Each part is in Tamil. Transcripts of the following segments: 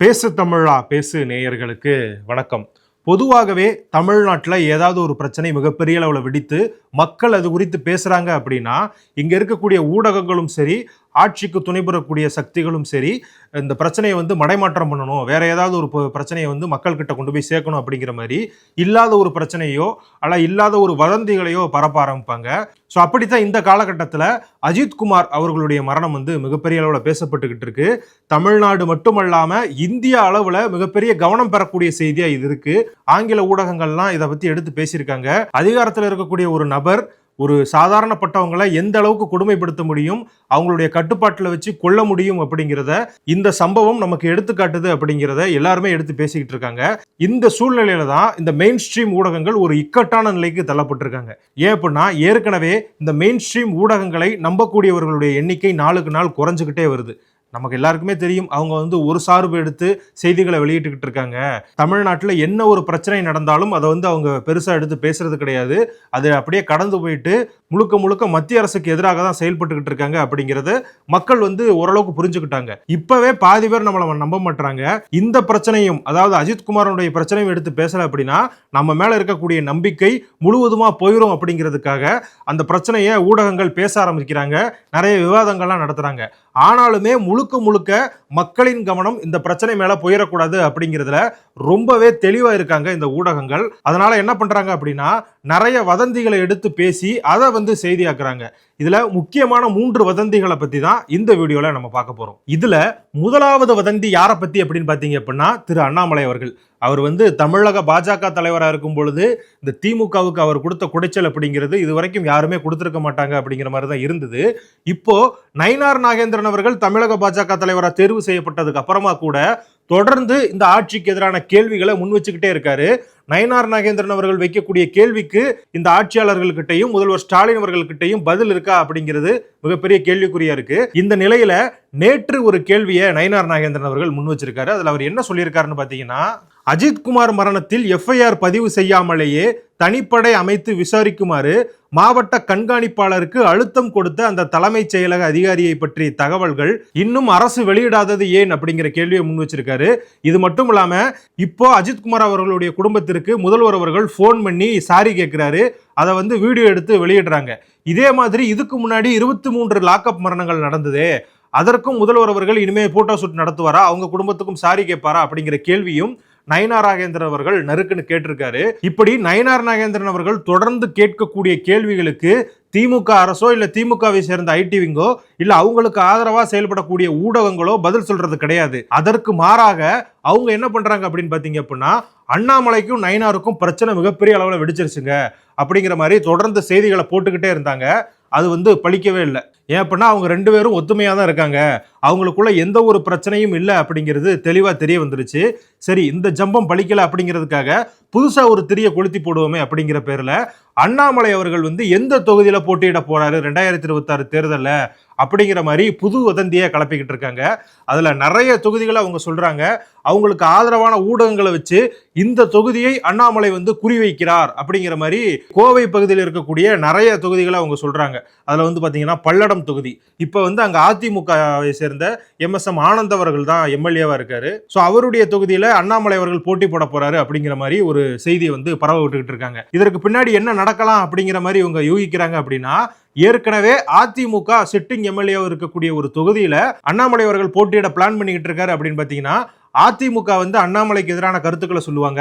பேசு தமிழா பேசு நேயர்களுக்கு வணக்கம். பொதுவாகவே தமிழ்நாட்டில் ஏதாவது ஒரு பிரச்சனை மிகப்பெரிய அளவில் வெடித்து மக்கள் அது குறித்து பேசுகிறாங்க அப்படின்னா இங்கே இருக்கக்கூடிய ஊடகங்களும் சரி ஆட்சிக்கு துணைபுறக்கூடிய சக்திகளும் சரி இந்த பிரச்சனையை வந்து மடைமாற்றம் பண்ணணும் வேற ஏதாவது ஒரு பிரச்சனையை வந்து மக்கள்கிட்ட கொண்டு போய் சேர்க்கணும் அப்படிங்கிற மாதிரி இல்லாத ஒரு பிரச்சனையோ அல்ல இல்லாத ஒரு வதந்திகளையோ பரப்ப ஆரம்பிப்பாங்க. ஸோ அப்படித்தான் இந்த காலகட்டத்தில் அஜித்குமார் அவர்களுடைய மரணம் வந்து மிகப்பெரிய அளவில் பேசப்பட்டுக்கிட்டு இருக்கு. தமிழ்நாடு மட்டுமல்லாமல் இந்திய அளவில் மிகப்பெரிய கவனம் பெறக்கூடிய செய்தியாக இது இருக்கு. ஆங்கில ஊடகங்கள்லாம் இதை பற்றி எடுத்து பேசியிருக்காங்க. அதிகாரத்தில் இருக்கக்கூடிய ஒரு நபர் ஒரு சாதாரணப்பட்டவங்களை எந்த அளவுக்கு கொடுமைப்படுத்த முடியும் அவங்களுடைய கட்டுப்பாட்டில் வச்சு கொல்ல முடியும் அப்படிங்கிறத இந்த சம்பவம் நமக்கு எடுத்துக்காட்டுது அப்படிங்கிறத எல்லாருமே எடுத்து பேசிக்கிட்டு இருக்காங்க. இந்த சூழ்நிலையில தான் இந்த மெயின் ஸ்ட்ரீம் ஊடகங்கள் ஒரு இக்கட்டான நிலைக்கு தள்ளப்பட்டிருக்காங்க. ஏன் அப்படின்னா ஏற்கனவே இந்த மெயின் ஸ்ட்ரீம் ஊடகங்களை நம்பக்கூடியவர்களுடைய எண்ணிக்கை நாளுக்கு நாள் குறைஞ்சிக்கிட்டே வருது. நமக்கு எல்லாருக்குமே தெரியும் அவங்க வந்து ஒரு சார்பு எடுத்து செய்திகளை வெளியிட்டுக்கிட்டு இருக்காங்க. தமிழ்நாட்டில் என்ன ஒரு பிரச்சனை நடந்தாலும் அதை வந்து அவங்க பெருசாக எடுத்து பேசுறது கிடையாது. அது அப்படியே கடந்து போயிட்டு முழுக்க முழுக்க மத்திய அரசுக்கு எதிராக தான் செயல்பட்டுக்கிட்டு இருக்காங்க அப்படிங்கிறத மக்கள் வந்து ஓரளவுக்கு புரிஞ்சுக்கிட்டாங்க. இப்பவே பாதி பேர் நம்மளை நம்ப மாட்டாங்க இந்த பிரச்சனையும் அதாவது அஜித்குமாரனுடைய பிரச்சனையும் எடுத்து பேசல அப்படின்னா நம்ம மேல இருக்கக்கூடிய நம்பிக்கை முழுவதுமா போயிடும் அப்படிங்கிறதுக்காக அந்த பிரச்சனையை ஊடகங்கள் பேச ஆரம்பிக்கிறாங்க. நிறைய விவாதங்கள்லாம் நடத்துறாங்க. ஆனாலுமே முழுக்க முழுக்க மக்களின் கவனம் இந்த பிரச்சனை மேல போயிடக்கூடாது அப்படிங்கிறதுல ரொம்பவே தெளிவா இருக்காங்க இந்த ஊடகங்கள். அதனால என்ன பண்றாங்க அப்படின்னா நிறைய வதந்திகளை எடுத்து பேசி அதை வந்து செய்தியாக்குறாங்க. இதுல முக்கியமான மூன்று வதந்திகளை பத்தி தான் இந்த வீடியோல நம்ம பார்க்க போறோம். இதுல முதலாவது வதந்தி யாரை பத்தி அப்படின்னு பாத்தீங்க அப்படின்னா திரு அண்ணாமலை அவர்கள். அவர் வந்து தமிழக பாஜக தலைவராக இருக்கும் பொழுது இந்த திமுகவுக்கு அவர் கொடுத்த குடைச்சல் அப்படிங்கிறது இது வரைக்கும் யாருமே கொடுத்துருக்க மாட்டாங்க அப்படிங்கிற மாதிரி தான் இருந்தது. இப்போ நயினார் நாகேந்திரன் அவர்கள் தமிழக பாஜக தலைவராக தேர்வு செய்யப்பட்டதுக்கு அப்புறமா கூட தொடர்ந்து இந்த ஆட்சிக்கு எதிரான கேள்விகளை முன் வச்சுக்கிட்டே இருக்காரு. நயனார் நாகேந்திரன் அவர்கள் வைக்கக்கூடிய கேள்விக்கு இந்த ஆட்சியாளர்கள்கிட்டையும் முதல்வர் ஸ்டாலின் அவர்கள்கிட்டையும் பதில் இருக்கா அப்படிங்கிறது மிகப்பெரிய கேள்விக்குறியா இருக்கு. இந்த நிலையில நேற்று ஒரு கேள்வியை நயனார் நாகேந்திரன் அவர்கள் முன் வச்சிருக்காரு. அதுல அவர் என்ன சொல்லியிருக்காருன்னு பாத்தீங்கன்னா அஜித்குமார் மரணத்தில் எஃப்ஐஆர் பதிவு செய்யாமலேயே தனிப்படை அமைத்து விசாரிக்குமாறு மாவட்ட கண்காணிப்பாளருக்கு அழுத்தம் கொடுத்த அந்த தலைமைச் செயலக அதிகாரியை பற்றிய தகவல்கள் இன்னும் அரசு வெளியிடாதது ஏன் அப்படிங்கிற கேள்வியை முன் வச்சிருக்காரு. இது மட்டும் இல்லாம இப்போ அஜித்குமார் அவர்களுடைய குடும்பத்திற்கு முதல்வர் அவர்கள் ஃபோன் பண்ணி சாரி கேட்கிறாரு அதை வந்து வீடியோ எடுத்து வெளியிடுறாங்க. இதே மாதிரி இதுக்கு முன்னாடி இருபத்தி மூன்று லாக்அப் மரணங்கள் நடந்ததே. அதற்கும் முதல்வர் அவர்கள் இனிமேல் போட்டோ ஷூட் நடத்துவாரா? அவங்க குடும்பத்துக்கும் சாரி கேட்பாரா? அப்படிங்கிற கேள்வியும் நயனார் நாகேந்திரன் அவர்கள் நறுக்குன்னு கேட்டிருக்காரு. இப்படி நயனார் நாகேந்திரன் அவர்கள் தொடர்ந்து கேட்கக்கூடிய கேள்விகளுக்கு திமுக அரசோ இல்லை திமுகவை சேர்ந்த ஐடி விங்கோ அவங்களுக்கு ஆதரவாக செயல்படக்கூடிய ஊடகங்களோ பதில் சொல்றது கிடையாது. அதற்கு மாறாக அவங்க என்ன பண்றாங்க அப்படின்னு பார்த்தீங்க அப்படின்னா அண்ணாமலைக்கும் நயனாருக்கும் பிரச்சனை மிகப்பெரிய அளவில் வெடிச்சிருச்சுங்க. அப்படிங்கிற மாதிரி தொடர்ந்து செய்திகளை போட்டுக்கிட்டே இருந்தாங்க. அது வந்து பழிக்கவே இல்லை. ஏன் அப்படின்னா அவங்க ரெண்டு பேரும் ஒத்துமையாக தான் இருக்காங்க. அவங்களுக்குள்ள எந்த ஒரு பிரச்சனையும் இல்லை அப்படிங்கிறது தெளிவாக தெரிய வந்துருச்சு. சரி இந்த ஜம்பம் பழிக்கல அப்படிங்கிறதுக்காக புதுசாக ஒரு திரிய கொளுத்தி போடுவோமே அப்படிங்கிற பேரில் அண்ணாமலை அவர்கள் வந்து எந்த தொகுதியில் போட்டியிட போறாரு ரெண்டாயிரத்தி இருபத்தாறு தேர்தலில் அப்படிங்கிற மாதிரி புது வதந்தியை கலப்பிக்கிட்டு இருக்காங்க. அதில் நிறைய தொகுதிகளை அவங்க சொல்கிறாங்க அவங்களுக்கு ஆதரவான ஊடகங்களை வச்சு இந்த தொகுதியை அண்ணாமலை வந்து குறிவைக்கிறார் அப்படிங்கிற மாதிரி கோவை பகுதியில் இருக்கக்கூடிய நிறைய தொகுதிகளை அவங்க சொல்கிறாங்க அதில் வந்து பார்த்தீங்கன்னா பல்லடம் தொகுதி. இப்போ வந்து அங்கே அதிமுகவை சேர்ந்த எம்எஸ்எம் ஆனந்த் அவர்கள் தான் எம்எல்ஏவா இருக்காரு. ஸோ அவருடைய தொகுதியில் அண்ணாமலை அவர்கள் போட்டி போட போறாரு அப்படிங்கிற மாதிரி ஒரு செய்தியை வந்து பரவ விட்டுக்கிட்டு இருக்காங்க. இதற்கு பின்னாடி என்ன நடக்கலாம் அப்படிங்கிற மாதிரி இவங்க யூகிக்கிறாங்க அப்படின்னா ஏற்கனவே அதிமுக சிட்டிங் எம்எல்ஏ இருக்கக்கூடிய ஒரு தொகுதியில அண்ணாமலை அவர்கள் போட்டியிட பிளான் பண்ணிக்கிட்டு இருக்காரு அப்படின்னு பாத்தீங்கன்னா அதிமுக வந்து அண்ணாமலைக்கு எதிரான கருத்துக்களை சொல்லுவாங்க.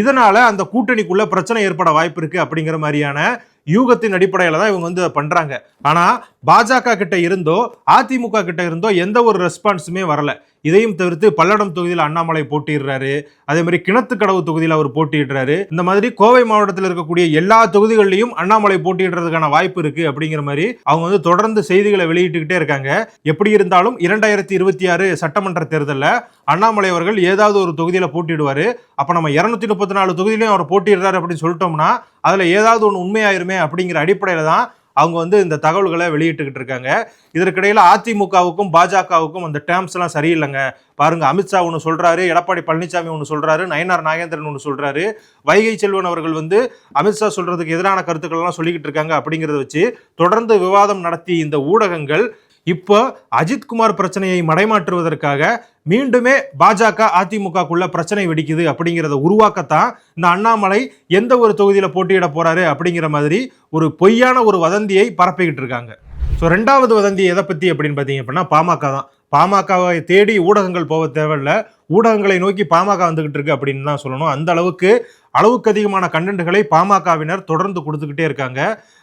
இதனால அந்த கூட்டணிக்குள்ள பிரச்சனை ஏற்பட வாய்ப்பு இருக்கு அப்படிங்கிற மாதிரியான யூகத்தின் அடிப்படையில் தான் இவங்க வந்து பண்ணுறாங்க ஆனால் பாஜக கிட்ட இருந்தோ அதிமுக கிட்ட இருந்தோ எந்த ஒரு ரெஸ்பான்ஸுமே வரல. இதையும் தவிர்த்து பல்லடம் தொகுதியில் அண்ணாமலை போட்டிடுறாரு அதே மாதிரி கிணத்துக்கடவு தொகுதியில் அவர் போட்டியிடுறாரு. இந்த மாதிரி கோவை மாவட்டத்தில் இருக்கக்கூடிய எல்லா தொகுதிகளிலையும் அண்ணாமலை போட்டியிடுறதுக்கான வாய்ப்பு இருக்கு அப்படிங்கிற மாதிரி அவங்க வந்து தொடர்ந்து செய்திகளை வெளியிட்டுக்கிட்டே இருக்காங்க. எப்படி இருந்தாலும் இரண்டாயிரத்தி இருபத்தி ஆறு சட்டமன்ற தேர்தலில் அண்ணாமலை அவர்கள் ஏதாவது ஒரு தொகுதியில் போட்டிடுவார் அப்போ நம்ம இரநூத்தி முப்பத்தி நாலு தொகுதியிலையும் அவர் போட்டிடுறாரு அப்படின்னு சொல்லிட்டோம்னா அதில் ஏதாவது ஒன்று உண்மையாயிருமே அப்படிங்கிற அடிப்படையில் தான் அவங்க வந்து இந்த தகவல்களை வெளியிட்டுக்கிட்டு இருக்காங்க. இதற்கிடையில் அதிமுகவுக்கும் பாஜகவுக்கும் அந்த டேர்ம்ஸ்லாம் சரியில்லைங்க. பாருங்க அமித்ஷா ஒன்று சொல்கிறாரு எடப்பாடி பழனிசாமி ஒன்று சொல்கிறாரு நயனார் நாகேந்திரன் ஒன்று சொல்கிறாரு வைகை செல்வன் அவர்கள் வந்து அமித்ஷா சொல்கிறதுக்கு எதிரான கருத்துக்கள்லாம் சொல்லிக்கிட்டு இருக்காங்க அப்படிங்கிறத வச்சு தொடர்ந்து விவாதம் நடத்தி இந்த ஊடகங்கள் இப்போ அஜித்குமார் பிரச்சனையை மடைமாற்றுவதற்காக மீண்டுமே பாஜக அதிமுகக்குள்ள பிரச்சனை வெடிக்குது அப்படிங்கிறத உருவாக்கத்தான் இந்த அண்ணாமலை எந்த ஒரு தொகுதியில் போட்டியிட போறாரு அப்படிங்கிற மாதிரி ஒரு பொய்யான ஒரு வதந்தியை பரப்பிக்கிட்டு இருக்காங்க. ஸோ ரெண்டாவது வதந்தி எதை பற்றி அப்படின்னு பார்த்தீங்க அப்படின்னா பாமக தான். பாமகவை தேடி ஊடகங்கள் போக தேவையில்ல. ஊடகங்களை நோக்கி பாமக வந்துகிட்டு இருக்கு அப்படின்னு தான் சொல்லணும். அந்த அளவுக்கு அளவுக்கு அதிகமான கண்டென்ட்களை பாமகவினர் தொடர்ந்து கொடுத்துக்கிட்டே இருக்காங்க.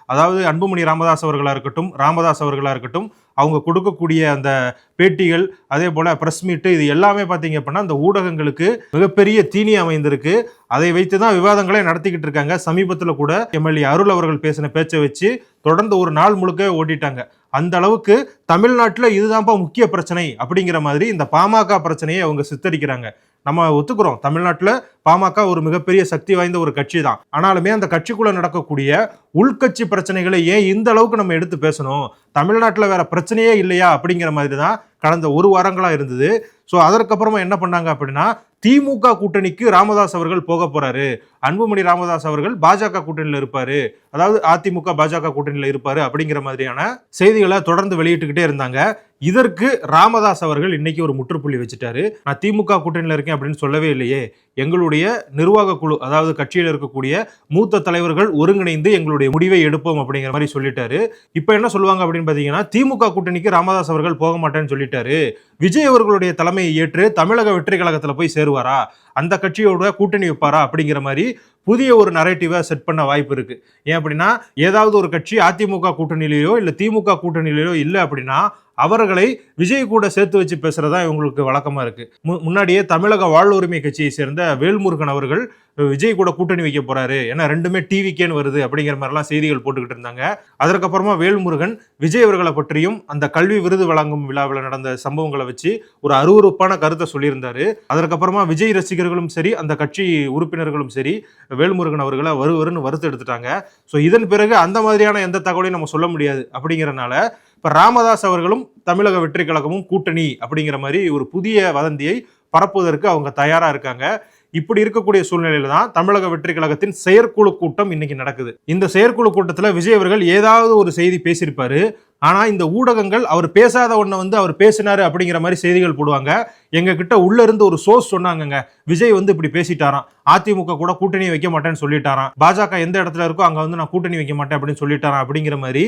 அதாவது அன்புமணி ராமதாஸ் அவர்களாக இருக்கட்டும் ராமதாஸ் அவர்களாக இருக்கட்டும் அவங்க கொடுக்கக்கூடிய அந்த பேட்டிகள் அதே போல் ப்ரெஸ் மீட்டு இது எல்லாமே பார்த்தீங்க அப்படின்னா அந்த ஊடகங்களுக்கு மிகப்பெரிய தீனி அமைந்திருக்கு. அதை வைத்து தான் விவாதங்களை நடத்திக்கிட்டு இருக்காங்க. சமீபத்தில் கூட எம்எல்ஏ அருள் அவர்கள் பேசின பேச்சை வச்சு தொடர்ந்து ஒரு நாள் முழுக்க ஓட்டிட்டாங்க அந்த அளவுக்கு தமிழ்நாட்டில் இதுதான்ப்பா முக்கிய பிரச்சனை அப்படிங்கிற மாதிரி இந்த பாமக பிரச்சனையை அவங்க சித்தரிக்கிறாங்க. நம்ம ஒத்துக்கிறோம். தமிழ்நாட்டில் பாமக ஒரு மிகப்பெரிய சக்தி வாய்ந்த ஒரு கட்சி தான் ஆனாலுமே அந்த கட்சிக்குள்ள நடக்கக்கூடிய உள்கட்சி பிரச்சனைகளை ஏன் இந்த அளவுக்கு நம்ம எடுத்து பேசணும்? தமிழ்நாட்டில் வேற பிரச்சனையே இல்லையா அப்படிங்கிற மாதிரி தான் கடந்த ஒரு வாரங்களாக இருந்தது. ஸோ அதற்கப்புறமா என்ன பண்ணாங்க அப்படின்னா திமுக கூட்டணிக்கு ராமதாஸ் அவர்கள் போக போறாரு. அன்புமணி ராமதாஸ் அவர்கள் பாஜக கூட்டணியில் இருப்பாரு. அதாவது அதிமுக பாஜக கூட்டணியில் இருப்பாரு அப்படிங்கிற மாதிரியான செய்திகளை தொடர்ந்து வெளியிட்டுக்கிட்டே இருந்தாங்க. இதற்கு ராமதாஸ் அவர்கள் இன்னைக்கு ஒரு முற்றுப்புள்ளி வச்சுட்டாரு. நான் திமுக கூட்டணியில் இருக்கேன் அப்படின்னு சொல்லவே இல்லையே. எங்களுடைய நிர்வாக குழு அதாவது கட்சியில் இருக்கக்கூடிய மூத்த தலைவர்கள் ஒருங்கிணைந்து எங்களுடைய முடிவை எடுப்போம் அப்படிங்கிற மாதிரி சொல்லிட்டாரு. இப்போ என்ன சொல்லுவாங்க அப்படின்னு பார்த்தீங்கன்னா திமுக கூட்டணிக்கு ராமதாஸ் அவர்கள் போக மாட்டேன்னு சொல்லிட்டாரு. விஜய் அவர்களுடைய தலைமையை ஏற்று தமிழக வெற்றி கழகத்தில் போய் சேருவாரா? அந்த கட்சியோட கூட்டணி வைப்பாரா அப்படிங்கிற மாதிரி புதிய ஒரு நரேட்டிவை செட் பண்ண வாய்ப்பு இருக்கு. ஏன் அப்படின்னா ஏதாவது ஒரு கட்சி அதிமுக கூட்டணியிலேயோ இல்லை திமுக கூட்டணியிலேயோ இல்லை அப்படின்னா அவர்களை விஜய் கூட சேர்த்து வச்சு பேசுறதா இவங்களுக்கு வழக்கமா இருக்கு. மு- முன்னாடியே தமிழக வாழ்வுரிமை கட்சியை சேர்ந்த வேல்முருகன் அவர்கள் விஜய் கூட கூட்டணி வைக்க போறாரு. ஏன்னா ரெண்டுமே டிவிக்கேன்னு வருது அப்படிங்கிற மாதிரிலாம் செய்திகள் போட்டுக்கிட்டு இருந்தாங்க. அதற்கப்புறமா வேல்முருகன் விஜய் அவர்களை பற்றியும் அந்த கல்வி விருது வழங்கும் விழாவில் நடந்த சம்பவங்களை வச்சு ஒரு அருவருப்பான கருத்தை சொல்லியிருந்தாரு. அதற்கப்புறமா விஜய் ரசிகர்களும் சரி அந்த கட்சி உறுப்பினர்களும் சரி வேல்முருகன் அவர்களை வருவருன்னு வறுத்து எடுத்துட்டாங்க. ஸோ இதன் பிறகு அந்த மாதிரியான எந்த தகவலையும் நம்ம சொல்ல முடியாது அப்படிங்கிறனால இப்போ ராமதாஸ் அவர்களும் தமிழக வெற்றி கழகமும் கூட்டணி அப்படிங்கிற மாதிரி ஒரு புதிய வதந்தியை பரப்புவதற்கு அவங்க தயாராக இருக்காங்க. இப்படி இருக்கக்கூடிய சூழ்நிலையில தான் தமிழக வெற்றி கழகத்தின் செயற்குழு கூட்டம் இன்னைக்கு நடக்குது. இந்த செயற்குழு கூட்டத்தில் விஜய் அவர்கள் ஏதாவது ஒரு செய்தி பேசியிருப்பாரு. ஆனா இந்த ஊடகங்கள் அவர் பேசாத ஒன்றை வந்து அவர் பேசினாரு அப்படிங்கிற மாதிரி செய்திகள் போடுவாங்க. எங்க கிட்ட உள்ள இருந்து ஒரு சோர்ஸ் சொன்னாங்கங்க. விஜய் வந்து இப்படி பேசிட்டாராம். அதிமுக கூட கூட்டணி வைக்க மாட்டேன்னு சொல்லிட்டாராம். பாஜக எந்த இடத்துல இருக்கோ அங்க வந்து நான் கூட்டணி வைக்க மாட்டேன் அப்படின்னு சொல்லிட்டாராம் அப்படிங்கிற மாதிரி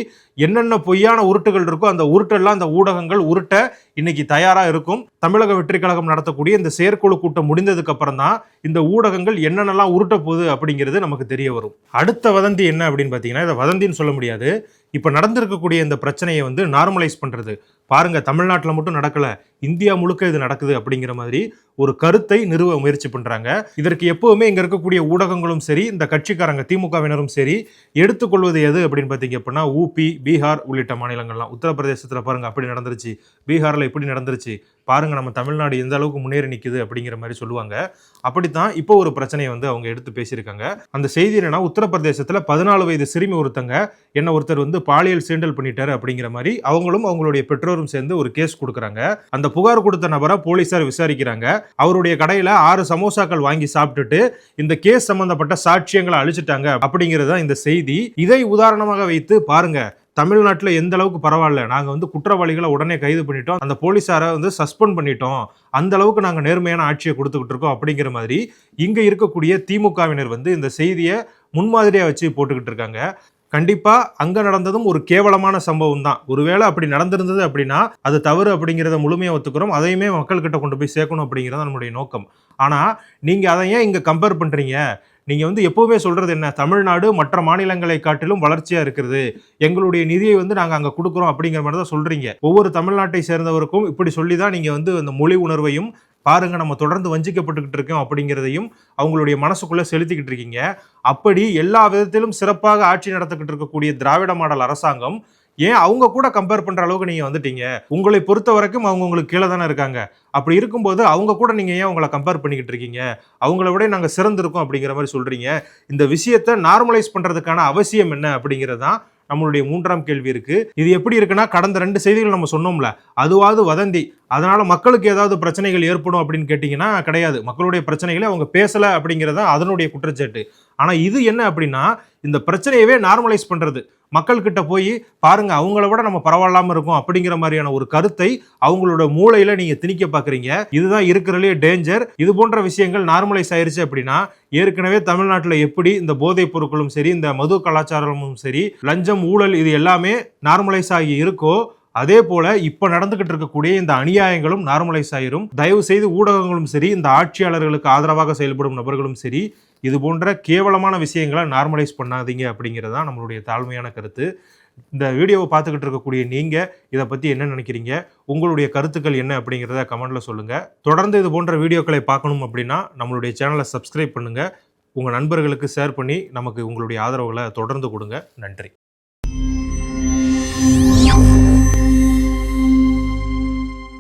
என்னென்ன பொய்யான உருட்டுகள் இருக்கோ அந்த உருட்டெல்லாம் அந்த ஊடகங்கள் உருட்ட இன்னைக்கு தயாரா இருக்கும். தமிழக வெற்றி கழகம் நடத்தக்கூடிய இந்த செயற்குழு கூட்டம் முடிந்ததுக்கு அப்புறம் தான் இந்த ஊடகங்கள் என்னென்னலாம் உருட்ட போகுது அப்படிங்கிறது நமக்கு தெரிய வரும். அடுத்த வதந்தி என்ன அப்படின்னு பார்த்தீங்கன்னா இதை வதந்தின்னு சொல்ல முடியாது. இப்போ நடந்திருக்கக்கூடிய இந்த பிரச்சனையை வந்து நார்மலைஸ் பண்ணுறது பாருங்க தமிழ்நாட்டில் மட்டும் நடக்கல இந்தியா முழுக்க இது நடக்குது அப்படிங்கிற மாதிரி ஒரு கருத்தை நிறுவ முயற்சி பண்றாங்க. இதற்கு எப்பவுமே இங்க இருக்கக்கூடிய ஊடகங்களும் சரி இந்த கட்சிக்காரங்க திமுகவினரும் சரி எடுத்துக்கொள்வது எது அப்படின்னு பார்த்தீங்க அப்படின்னா ஊபி பீகார் உள்ளிட்ட மாநிலங்கள்லாம். உத்தரப்பிரதேசத்தில் பாருங்க அப்படி நடந்துருச்சு. பீகாரில் இப்படி நடந்துருச்சு. பாருங்க நம்ம தமிழ்நாடு எந்த அளவுக்கு முன்னேறி நிற்குது அப்படிங்கிற மாதிரி சொல்லுவாங்க. அப்படித்தான் இப்போ ஒரு பிரச்சனையை வந்து அவங்க எடுத்து பேசியிருக்காங்க. அந்த செய்தி என்னன்னா உத்தரப்பிரதேசத்தில் பதினாலு வயது சிறுமி ஒருத்தங்க என்ன ஒருத்தர் வந்து பாலியல் சீண்டல் பண்ணிட்டாரு அப்படிங்கிற மாதிரி அவங்களும் அவங்களுடைய பெற்றோர் எல்லாரும் சேர்ந்து ஒரு கேஸ் கொடுக்குறாங்க. அந்த புகார் கொடுத்த நபரை போலீசார் விசாரிக்கிறாங்க. அவருடைய கடையில் ஆறு சமோசாக்கள் வாங்கி சாப்பிட்டுட்டு இந்த கேஸ் சம்பந்தப்பட்ட சாட்சியங்களை அழிச்சிட்டாங்க அப்படிங்கிறது தான் இந்த செய்தி. இதை உதாரணமாக வைத்து பாருங்க. தமிழ்நாட்டில் எந்த அளவுக்கு பரவாயில்ல. நாங்கள் வந்து குற்றவாளிகளை உடனே கைது பண்ணிட்டோம். அந்த போலீஸாரை வந்து சஸ்பெண்ட் பண்ணிட்டோம். அந்த அளவுக்கு நாங்கள் நேர்மையான ஆட்சியை கொடுத்துக்கிட்டு இருக்கோம் அப்படிங்கிற மாதிரி இங்கே இருக்கக்கூடிய திமுகவினர் வந்து இந்த செய்தியை முன்மாதிரியாக வச்சு போட்டுக்கிட்டு இருக்காங்க. கண்டிப்பா அங்க நடந்ததும் ஒரு கேவலமான சம்பவம் தான். ஒருவேளை அப்படி நடந்திருந்தது அப்படின்னா அது தவறு அப்படிங்கிறத முழுமையாக ஒத்துக்கிறோம். அதையுமே மக்கள்கிட்ட கொண்டு போய் சேர்க்கணும் அப்படிங்கிறது நம்மளுடைய நோக்கம். ஆனா நீங்க அதை ஏன் இங்க கம்பேர் பண்றீங்க? நீங்கள் வந்து எப்பவுமே சொல்கிறது என்ன? தமிழ்நாடு மற்ற மாநிலங்களை காட்டிலும் வளர்ச்சியாக இருக்கிறது. எங்களுடைய நிதியை வந்து நாங்கள் அங்கே கொடுக்குறோம் அப்படிங்கிற மாதிரி தான் சொல்கிறீங்க ஒவ்வொரு தமிழ்நாட்டை சேர்ந்தவருக்கும் இப்படி சொல்லி தான் நீங்கள் வந்து அந்த மொழி உணர்வையும் பாருங்க நம்ம தொடர்ந்து வஞ்சிக்கப்பட்டுக்கிட்டு இருக்கோம் அப்படிங்கிறதையும் அவங்களுடைய மனசுக்குள்ள செலுத்திக்கிட்டு இருக்கீங்க. அப்படி எல்லா விதத்திலும் சிறப்பாக ஆட்சி நடத்திக்கிட்டு இருக்கக்கூடிய திராவிட மாடல் அரசாங்கம் ஏன் அவங்க கூட கம்பேர் பண்ற அளவுக்கு நீங்க வந்துட்டீங்க? உங்களை பொறுத்த வரைக்கும் அவங்க உங்களுக்கு கீழே தானே இருக்காங்க. அப்படி இருக்கும்போது அவங்க கூட நீங்க ஏன் உங்களை கம்பேர் பண்ணிக்கிட்டு இருக்கீங்க? அவங்கள விட நாங்க சிறந்திருக்கோம் அப்படிங்கிற மாதிரி சொல்றீங்க. இந்த விஷயத்தை நார்மலைஸ் பண்றதுக்கான அவசியம் என்ன அப்படிங்கிறது தான் நம்மளுடைய மூன்றாம் கேள்வி இருக்கு. இது எப்படி இருக்குன்னா கடந்த ரெண்டு செய்திகள் நம்ம சொன்னோம்ல. அதுவாவது வதந்தி. அதனால் மக்களுக்கு ஏதாவது பிரச்சனைகள் ஏற்படும் அப்படின்னு கேட்டிங்கன்னா கிடையாது. மக்களுடைய பிரச்சனைகளை அவங்க பேசலை அப்படிங்கிறதா அதனுடைய குற்றச்சாட்டு. ஆனால் இது என்ன அப்படின்னா இந்த பிரச்சனையவே நார்மலைஸ் பண்ணுறது மக்கள்கிட்ட போய் பாருங்க அவங்கள விட நம்ம பரவாயில்லாமல் இருக்கோம். அப்படிங்கிற மாதிரியான ஒரு கருத்தை அவங்களோட மூளையில் நீங்கள் திணிக்க பார்க்குறீங்க இதுதான் இருக்கிறதுலே டேஞ்சர் இது போன்ற விஷயங்கள் நார்மலைஸ் ஆயிருச்சு அப்படின்னா ஏற்கனவே தமிழ்நாட்டில் எப்படி இந்த போதைப் பொருட்களும் சரி இந்த மது கலாச்சாரமும் சரி லஞ்சம் ஊழல் இது எல்லாமே நார்மலைஸ் ஆகி இருக்கோ அதே போல இப்ப நடந்துகிட்டு இருக்கக்கூடிய இந்த அநியாயங்களும் நார்மலைஸ் ஆயிரும். தயவு செய்து ஊடகங்களும் சரி இந்த ஆட்சியாளர்களுக்கு ஆதரவாக செயல்படும் நபர்களும் சரி இது போன்ற கேவலமான விஷயங்களை நார்மலைஸ் பண்ணாதீங்க அப்படிங்கிறது தான் நம்மளுடைய தாழ்மையான கருத்து. இந்த வீடியோவை பார்த்துக்கிட்டு இருக்கக்கூடிய நீங்கள் இதை பற்றி என்ன நினைக்கிறீங்க? உங்களுடைய கருத்துக்கள் என்ன அப்படிங்கிறத கமெண்ட்டில் சொல்லுங்கள் தொடர்ந்து இது போன்ற வீடியோக்களை பார்க்கணும் அப்படின்னா நம்மளுடைய சேனலை சப்ஸ்கிரைப் பண்ணுங்கள் உங்கள் நண்பர்களுக்கு ஷேர் பண்ணி நமக்கு உங்களுடைய ஆதரவுகளை தொடர்ந்து கொடுங்க. நன்றி.